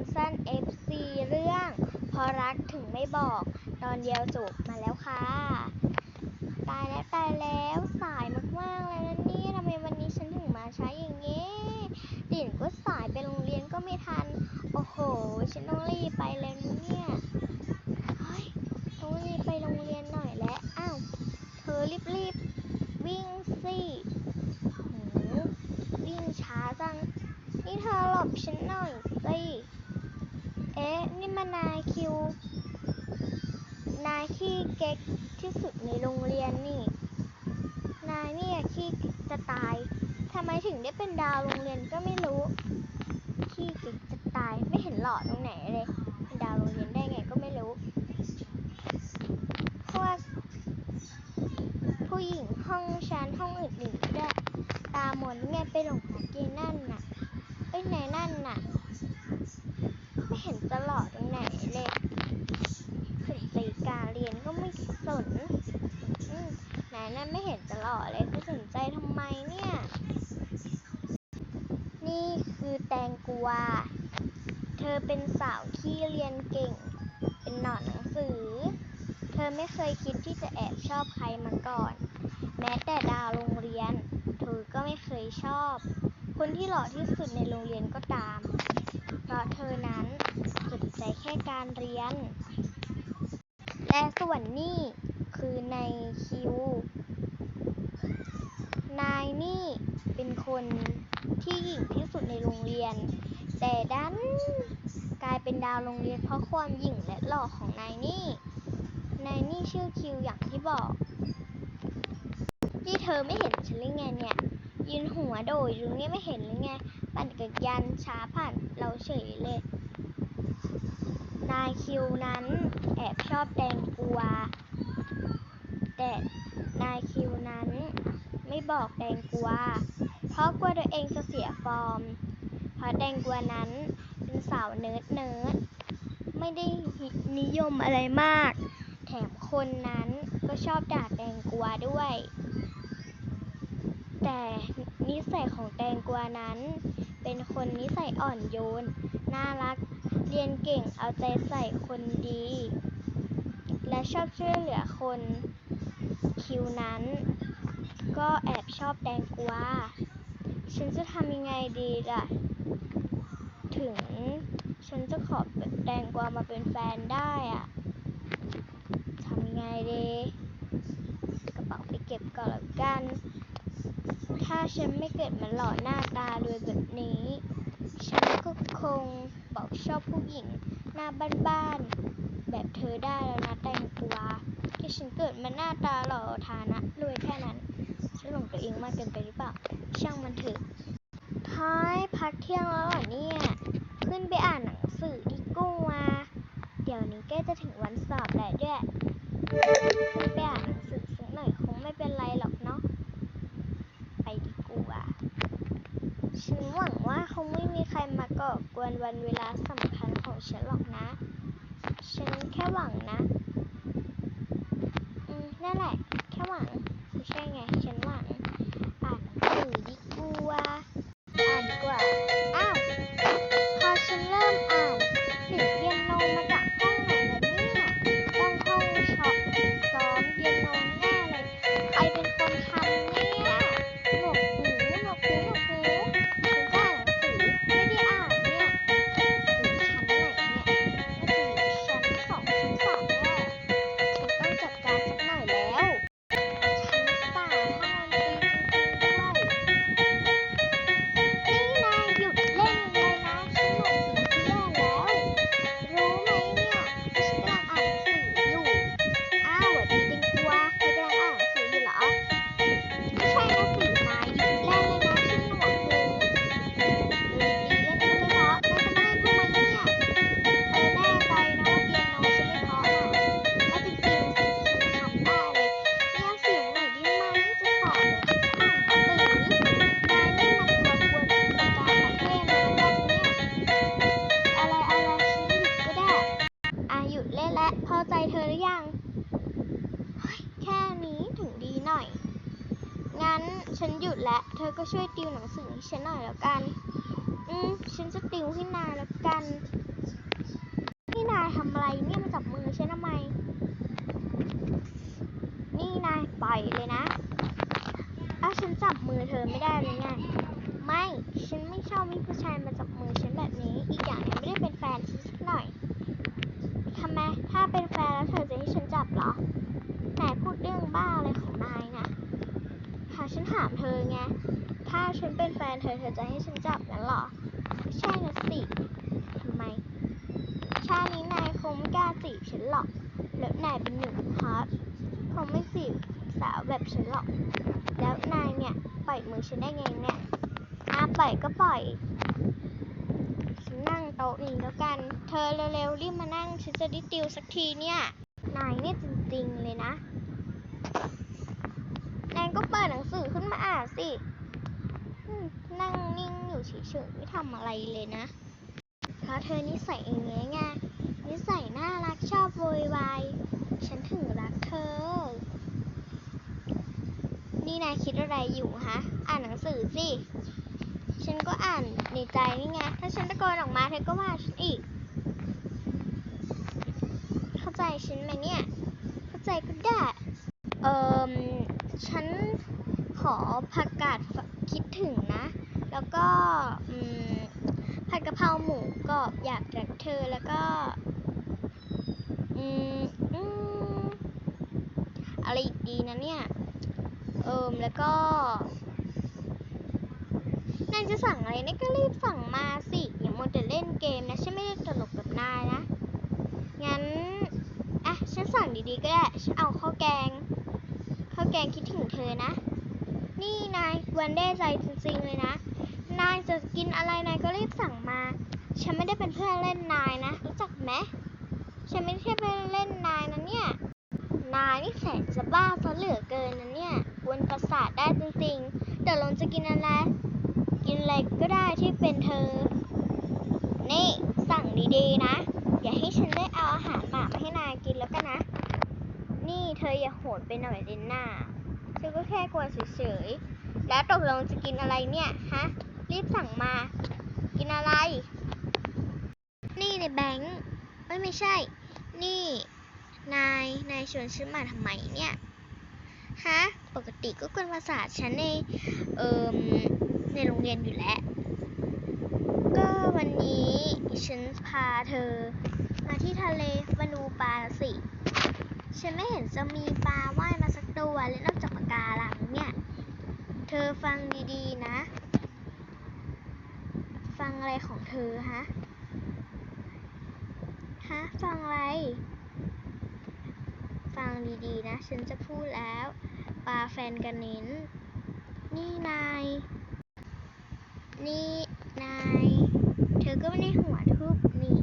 อนสั้น FC เรื่องเพอรักถึงไม่บอก ตอนเดียวจบมาแล้วค่ะ ตายแล้วตายแล้วสายมากๆเลยนะนี่ทำไมวันนี้ฉันถึงมาช้าอย่างงี้ดิ่นก็สายไปโรงเรียนก็ไม่ทัน โอ้โห ฉันต้องรีบไปแล้วเนี่ยเฮ้ยต้องรีบไปโรงเรียนหน่อยแล้วอ้าว เธอรีบๆวิ่งสิโหวิ่งช้าจัง นี่เธอหลบฉันหน่อยสิ เอ๊ะ นี่ คิวนายขี้เก๊กที่สุดในโรงเรียนนี่ นายเนี่ยขี้จะตาย ทำไมถึงได้เป็นดาวโรงเรียนก็ไม่รู้ ขี้เก๊กจะตายไม่เห็นหล่อตรงไหนเลย เป็นดาวโรงเรียนได้ไงก็ไม่รู้เพราะว่าผู้หญิงห้องชั้นห้องอื่นๆด้ตาหมนไงไปหลงรักเยายนั่นน่ะ เอ้ยไหนนั่นน่ะ ไม่เห็นจะหล่อตรงไหนเลยสนใจการเรียนก็ไม่สนอืมไหนนั่นไม่เห็นจะหล่อเลยจะสนใจทำไมเนี่ย นี่คือแตงกวา เธอเป็นสาวขี้เรียนเก่ง เป็นหนอนหนังสือ เธอไม่เคยคิดที่จะแอบชอบใครมาก่อน แม้แต่ดาวโรงเรียน เธอก็ไม่เคยชอบ คนที่หล่อที่สุดในโรงเรียนก็ตาม เพราะเธอนั้นสนใจแค่การเรียน และส่วนนี่คือในคิว นายนี่เป็นคน ที่หญิงที่สุดในโรงเรียน แต่ดันกลายเป็นดาวโรงเรียนเพราะความหยิ่งและหล่อของนายนี่นายนี่ชื่อคิวอย่างที่บอก ที่เธอไม่เห็นฉันหรือไงเนี่ย ยืนหัวโดยอยู่นี่ไม่เห็นหรือไง ปั่นจักรยานช้าผ่านเราเฉยเลย นายคิวนั้นแอบชอบแตงกวแต่นายคิวนั้นไม่บอกแตงกวาเพ ราะกลัวตัวเองจะเสียฟอร์ม เพราะแตงกัวนั้นเป็นสาวเนิร์ดเนิร์ดไม่ได้นิยมอะไรมาก แถมคนนั้นก็ชอบด่าแตงกัวด้วย แต่นิสัยของแตงกัวนั้น เป็นคนนิสัยอ่อนโยน น่ารัก เรียนเก่งเอาใจใส่คนดี และชอบช่วยเหลือคนคิวนั้นก็แอบชอบแตงกวา ฉันจะทำยังไงดีล่ะ ถึงฉันจะขอแตงกวามาเป็นแฟนได้อะทำยังไงดี กระเป๋าไปเก็บก่อนแล้วกัน ถ้าฉันไม่เกิดมาหล่อหน้าตารวยแบบนี้ ฉันก็คงบอกชอบผู้หญิงหน้าบ้านๆแบบเธอได้แล้วนะแตงกวาที่ฉันเกิดมาหน้าตาหล่อฐานะรวยแค่นั้น ฉันหลงตัวเองมากเกินไปหรือเปล่า ช่างมันเถอะ ท้ายพักเที่ยงแล้วเหรอเนี่ย ขึ้นไปอ่านหนังสือดีกว่า เดี๋ยวนี้ใกล้จะถึงวันสอบแล้ว ฉันหยุดแล้ว เธอก็ช่วยติวหนังสือให้ฉันหน่อยแล้วกัน อืม ฉันจะติวให้นายแล้วกัน นี่นายทำอะไรเนี่ยมาจับมือฉันทำไม นี่นายปล่อยเลยนะอาฉันจับมือเธอไม่ได้เลยไง ไม่ ฉันไม่ชอบมีผู้ชายมาจับมือฉันแบบนี้ อีกอย่างยังไม่ได้เป็นแฟนฉันสักหน่อยทำไม ถ้าเป็นแฟนแล้วเธอจะให้ฉันจับเหรอ แต่พูดเรื่องบ้าอะไรของนายนะ ฉันถามเธอไง ถ้าฉันเป็นแฟนเธอเธอจะให้ฉันจับงั้นหรอ ใช่นะสิ ทำไม ชาตินี้นายคงไม่กล้าจีบฉันหรอก แล้วนายเป็นหนุ่มฮอตคงไม่จีบสาวแบบฉันหรอก แล้วนายเนี่ยปล่อยมือฉันได้ไงเนี่ยอาปล่อยก็ปล่อย ฉันนั่งโต๊ะนี้แล้วกัน เธอเร็วๆรีบมานั่งฉันจะได้ติวสักทีเนี่ย นายเนี่ยจริงๆเลยนะ นก็เปิดหนังสือขึ้นมาอ่านสิ นั่งนิ่งอยู่เฉยๆไม่ทำอะไรเลยนะ เพราะเธอนิสัยอย่างนี้ไง นิสัยน่ารักชอบโวยวาย ฉันถึงรักเธอ นี่นายคิดอะไรอยู่ฮะ อ่านหนังสือสิ ฉันก็อ่านในใจนี่ไง ถ้าฉันตะโกนออกมาเธอก็ว่าฉันอีก เข้าใจฉันไหมเนี่ย เข้าใจก็ได้ เอ่มฉันข อผักกาดคิดถึงนะ แล้วก็ผัดกะเพราหมูกรอบอยากรักเธอแล้วก็อืมอืมอะไรอีกดีนะเนี่ยเอิมแล้วก็นายจะสั่งอะไรนายก็รีบสั่งมาสิอย่ามัวแต่เล่นเกมนะฉันไม่ได้ตลกกับนายนะ งั้นอะฉันสั่งดีๆก็ได้ฉันเอาข้าวแกงข้าวแกงคิดถึงเธอนะ นี่นายวันได้ใจจริงๆเลยนะ นายจะกินอะไรนายก็รีบสั่งมา ฉันไม่ได้เป็นเพื่อนเล่นนายนะ รู้จักไหมฉันไม่ใช่เป็นเล่นนายนะเนี่ย นายนี่แสนจะบ้าซะเหลือเกินนะเนี่ยกวนประสาทได้จริงๆเดี๋ยวลงจะกินอะไร กินอะไรก็ได้ที่เป็นเธอ นี่สั่งดีๆนะ อย่าให้ฉันได้เอาอาหารหมามาให้นายกินแล้วกันนะ นี่เธออย่าโหดไปหน่อยเลยน่า ฉันก็แค่กลัวเฉยๆ แล้วตกลงจะกินอะไรเนี่ย ฮะ รีบสั่งมา กินอะไร นี่ในแบงค์เอ้ยไม่ใช่ นี่ นาย นายชวนฉันมาทำไมเนี่ย ฮะ ปกติก็กวนประสาฉันใน เอ่มในโรงเรียนอยู่แล้ว ก็วันนี้ฉันพาเธอ มาที่ทะเลมาดูปลาสิ ฉันไม่เห็นจะมีปลาว่ายมาสักตัวเลยนอกจากปะการังเนี่ย เธอฟังดีๆนะ ฟังอะไรของเธอฮะ ฮะ ฟังอะไร ฟังดีๆนะ ฉันจะพูดแล้ว ปลาแฟนกันเน้น นี่นาย นี่นาย เธอก็ไม่ได้หัวทุบนี่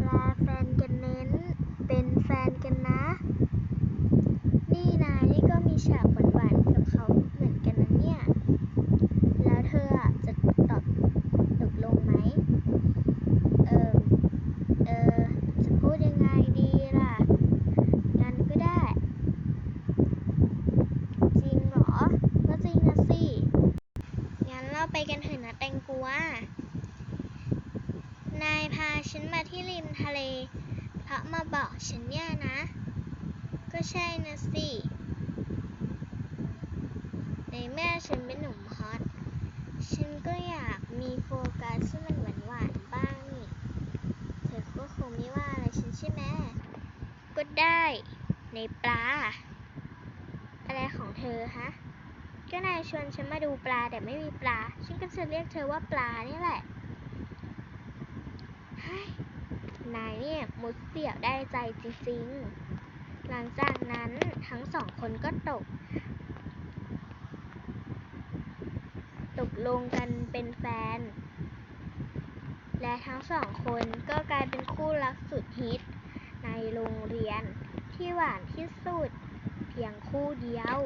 ปลาแฟนกันเน้น เป็นแฟนกันนะ นี่นายนี่ก็มีฉากหวานๆกับเขาเหมือนกันนะเนี่ย แล้วเธออะจะตอบตกลงไหม เออเออ จะพูดยังไงดีล่ะ งั้นก็ได้ จริงเหรอ ก็จริงนะสิ งั้นเราไปกันเถอะนะแตงกัว นายพาฉันมาที่ริมทะเล เพราะมาบอกฉันเนี่ยนะ ก็ใช่นะสิ ในเมื่อฉันเป็นหนุ่มฮอต ฉันก็อยากมีโฟกัสที่มันหวานหวานๆบ้างนี่ เธอก็คงไม่ว่าอะไรฉันใช่ไหม ก็ได้ ในปลา อะไรของเธอฮะ ก็นายชวนฉันมาดูปลาแต่ไม่มีปลา ฉันก็จะเรียกเธอว่าปลานี่แหละ นายเนี่ยมุดเสี่ยวได้ใจจริงๆ หลังจากนั้นทั้งสองคนก็ตก ตกลงกันเป็นแฟน และทั้งสองคนก็กลายเป็นคู่รักสุดฮิต ในโรงเรียนที่หวานที่สุด เพียงคู่เดียว